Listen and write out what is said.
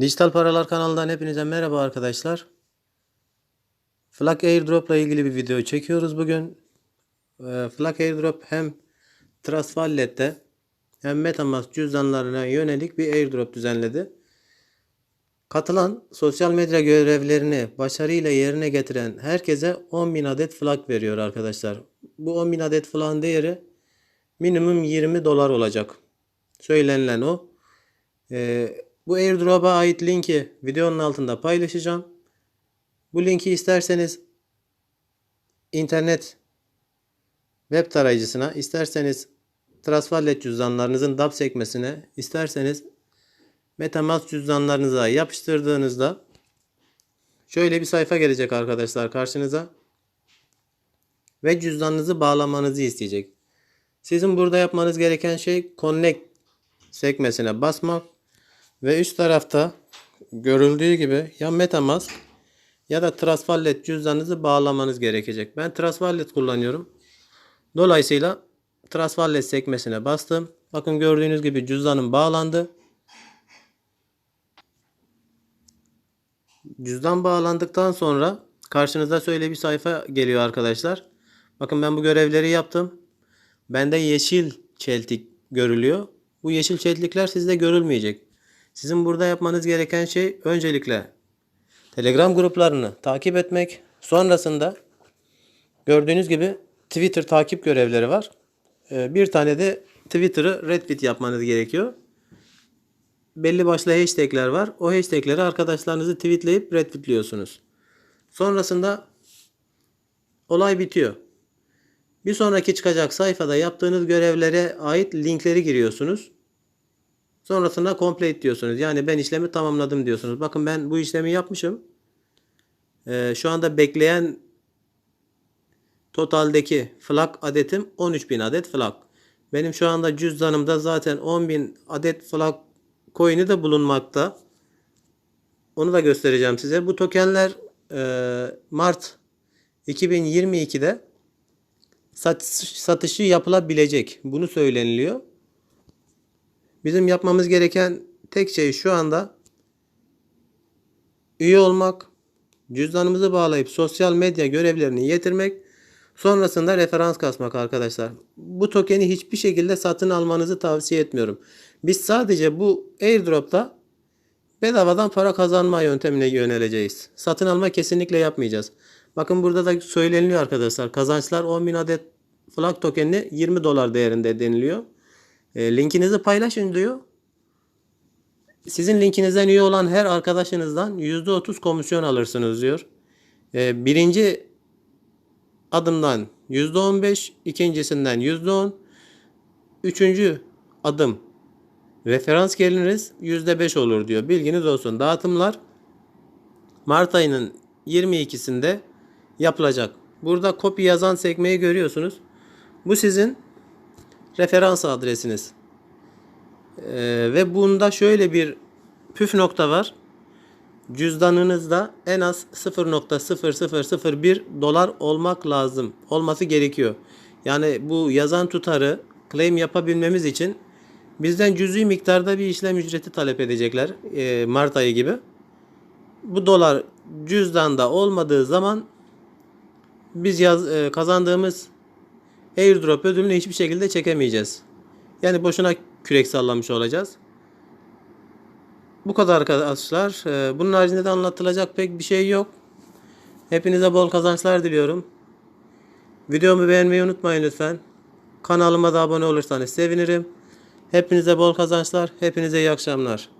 Dijital Paralar kanalından hepinize merhaba arkadaşlar. Flak Airdrop ile ilgili bir video çekiyoruz bugün. Ee, Flak Airdrop hem Trust Wallet'te hem Metamask cüzdanlarına yönelik bir airdrop düzenledi. Katılan sosyal medya görevlerini başarıyla yerine getiren herkese 10.000 adet flak veriyor arkadaşlar. Bu 10.000 adet flakın değeri minimum 20 dolar olacak. Söylenilen o. Ee, bu airdrop'a ait linki videonun altında paylaşacağım. Bu linki isterseniz internet web tarayıcısına, isterseniz Wallet cüzdanlarınızın DAP sekmesine, isterseniz Metamask cüzdanlarınıza yapıştırdığınızda şöyle bir sayfa gelecek arkadaşlar karşınıza ve cüzdanınızı bağlamanızı isteyecek. Sizin burada yapmanız gereken şey Connect sekmesine basmak ve üst tarafta görüldüğü gibi ya Metamask ya da Trust cüzdanınızı bağlamanız gerekecek. Ben Trust kullanıyorum. Dolayısıyla Trust sekmesine bastım. Bakın gördüğünüz gibi cüzdanım bağlandı. Cüzdan bağlandıktan sonra karşınıza şöyle bir sayfa geliyor arkadaşlar. Bakın ben bu görevleri yaptım. Bende yeşil çeltik görülüyor. Bu yeşil çeltikler sizde görülmeyecek. Sizin burada yapmanız gereken şey öncelikle Telegram gruplarını takip etmek. Sonrasında gördüğünüz gibi Twitter takip görevleri var. Ee, Bir tane de Twitter'ı retweet yapmanız gerekiyor. Belli başlı hashtagler var. O hashtagleri arkadaşlarınızı tweetleyip retweetliyorsunuz. Sonrasında olay bitiyor. Bir sonraki çıkacak sayfada yaptığınız görevlere ait linkleri giriyorsunuz. Sonrasında complete diyorsunuz. Yani ben işlemi tamamladım diyorsunuz. Bakın ben bu işlemi yapmışım. Ee, şu anda bekleyen totaldeki flak adetim 13.000 adet flak. Benim şu anda cüzdanımda zaten 10.000 adet flak coin'i de bulunmakta. Onu da göstereceğim size. Bu tokenler e, Mart 2022'de satış, satışı yapılabilecek. Bunu söyleniliyor. Bizim yapmamız gereken tek şey şu anda üye olmak, cüzdanımızı bağlayıp sosyal medya görevlerini yetirmek, sonrasında referans kasmak arkadaşlar. Bu tokeni hiçbir şekilde satın almanızı tavsiye etmiyorum. Biz sadece bu airdrop'ta bedavadan para kazanma yöntemine yöneleceğiz. Satın alma kesinlikle yapmayacağız. Bakın burada da söyleniliyor arkadaşlar. Kazançlar 10.000 adet flag tokenini 20 dolar değerinde deniliyor. E, linkinizi paylaşın diyor. Sizin linkinizden üye olan her arkadaşınızdan %30 komisyon alırsınız diyor. E, birinci adımdan %15, ikincisinden %10, üçüncü adım referans geliriniz %5 olur diyor. Bilginiz olsun. Dağıtımlar Mart ayının 22'sinde yapılacak. Burada copy yazan sekmeyi görüyorsunuz. Bu sizin referans adresiniz. Ee, ve bunda şöyle bir püf nokta var. Cüzdanınızda en az 0.0001 dolar olmak lazım. Olması gerekiyor. Yani bu yazan tutarı claim yapabilmemiz için bizden cüzi miktarda bir işlem ücreti talep edecekler. e, Mart ayı gibi. Bu dolar cüzdanda olmadığı zaman biz yaz, e, kazandığımız airdrop ödülünü hiçbir şekilde çekemeyeceğiz. Yani boşuna kürek sallamış olacağız. Bu kadar arkadaşlar. Ee, Bunun haricinde de anlatılacak pek bir şey yok. Hepinize bol kazançlar diliyorum. Videomu beğenmeyi unutmayın lütfen. Kanalıma da abone olursanız sevinirim. Hepinize bol kazançlar. Hepinize iyi akşamlar.